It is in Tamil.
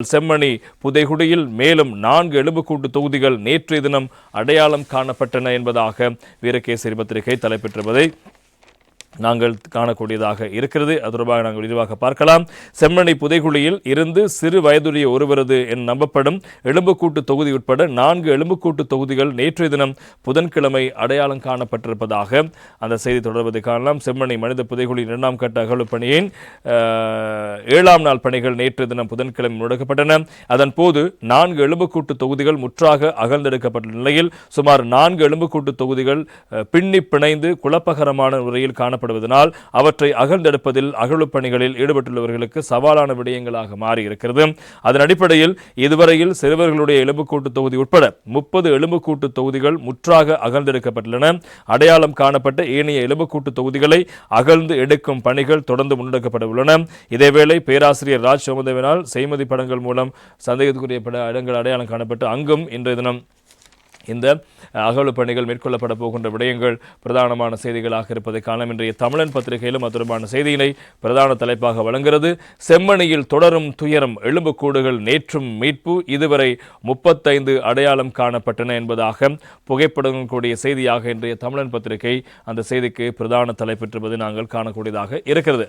செம்மணி புதைகுடியில் மேலும் நான்கு எலும்புக்கூட்டு தொகுதிகள் நேற்றைய தினம் அடையாளம் காணப்பட்டன என்பதாக வீரகேசரி பத்திரிகை தலைப்பெற்றுவதை நாங்கள் காணக்கூடியதாக இருக்கிறது. அது தொடர்பாக நாங்கள் விரிவாக பார்க்கலாம். செம்மணி புதைகுழியில் இருந்து சிறு வயதுடைய ஒருவரது என நம்பப்படும் எலும்புக்கூட்டு தொகுதி உட்பட நான்கு எலும்புக்கூட்டு தொகுதிகள் நேற்றைய தினம் புதன்கிழமை அடையாளம் காணப்பட்டிருப்பதாக அந்த செய்தி தொடர்வதை காணலாம். செம்மணி மனித புதைகுழி இரண்டாம் கட்ட அகழ்வு பணியின் ஏழாம் நாள் பணிகள் நேற்று தினம் புதன்கிழமை முடக்கப்பட்டன. அதன் போது நான்கு எலும்புக்கூட்டு தொகுதிகள் முற்றாக அகழ்ந்தெடுக்கப்பட்ட நிலையில் சுமார் நான்கு எலும்புக்கூட்டு தொகுதிகள் பின்னி பிணைந்து குழப்பகரமான முறையில் காணப்படுவதனால் அவற்றை அகழ்ந்தெடுப்பதில் அகழ்வுப் பணிகளில் ஈடுபட்டுள்ளவர்களுக்கு சவாலான விடயங்களாக மாறியிருக்கிறது. அதன் அடிப்படையில் இதுவரையில் சிறுவர்களுடைய எலும்புக்கூட்டு தொகுதி உட்பட முப்பது எலும்புக்கூட்டு தொகுதிகள் முற்றாக அகழ்ந்தெடுக்கப்பட்டுள்ளன. அடையாளம் காணப்பட்ட ஏனைய எலும்புக்கூட்டு தொகுதிகளை அகழ்ந்து எடுக்கும் பணிகள் தொடர்ந்து முன்னெடுக்கப்பட உள்ளன. இதேவேளை பேராசிரியர் ராஜ் சோமதேவனால் செய்மதி படங்கள் மூலம் சந்தேகத்துக்குரிய பட இடங்கள் அடையாளம் காணப்பட்டு அங்கும் இன்றைய தினம் இந்த அகழ்வு பணிகள் மேற்கொள்ளப்பட போகின்ற விடயங்கள் பிரதானமான செய்திகளாக இருப்பதை காணலாம். இன்றைய தமிழன் பத்திரிகையிலும் அது தொடர்பான செய்தியினை பிரதான தலைப்பாக வழங்குகிறது. செம்மணியில் தொடரும் துயரம் எலும்புக்கூடுகள் நேற்றும் மீட்பு இதுவரை முப்பத்தைந்து அடையாளம் காணப்பட்டன என்பதாக புகைப்படங்கள் கூடிய செய்தியாக இன்றைய தமிழன் பத்திரிகை அந்த செய்திக்கு பிரதான தலைப்பெற்றுவது நாங்கள் காணக்கூடியதாக இருக்கிறது.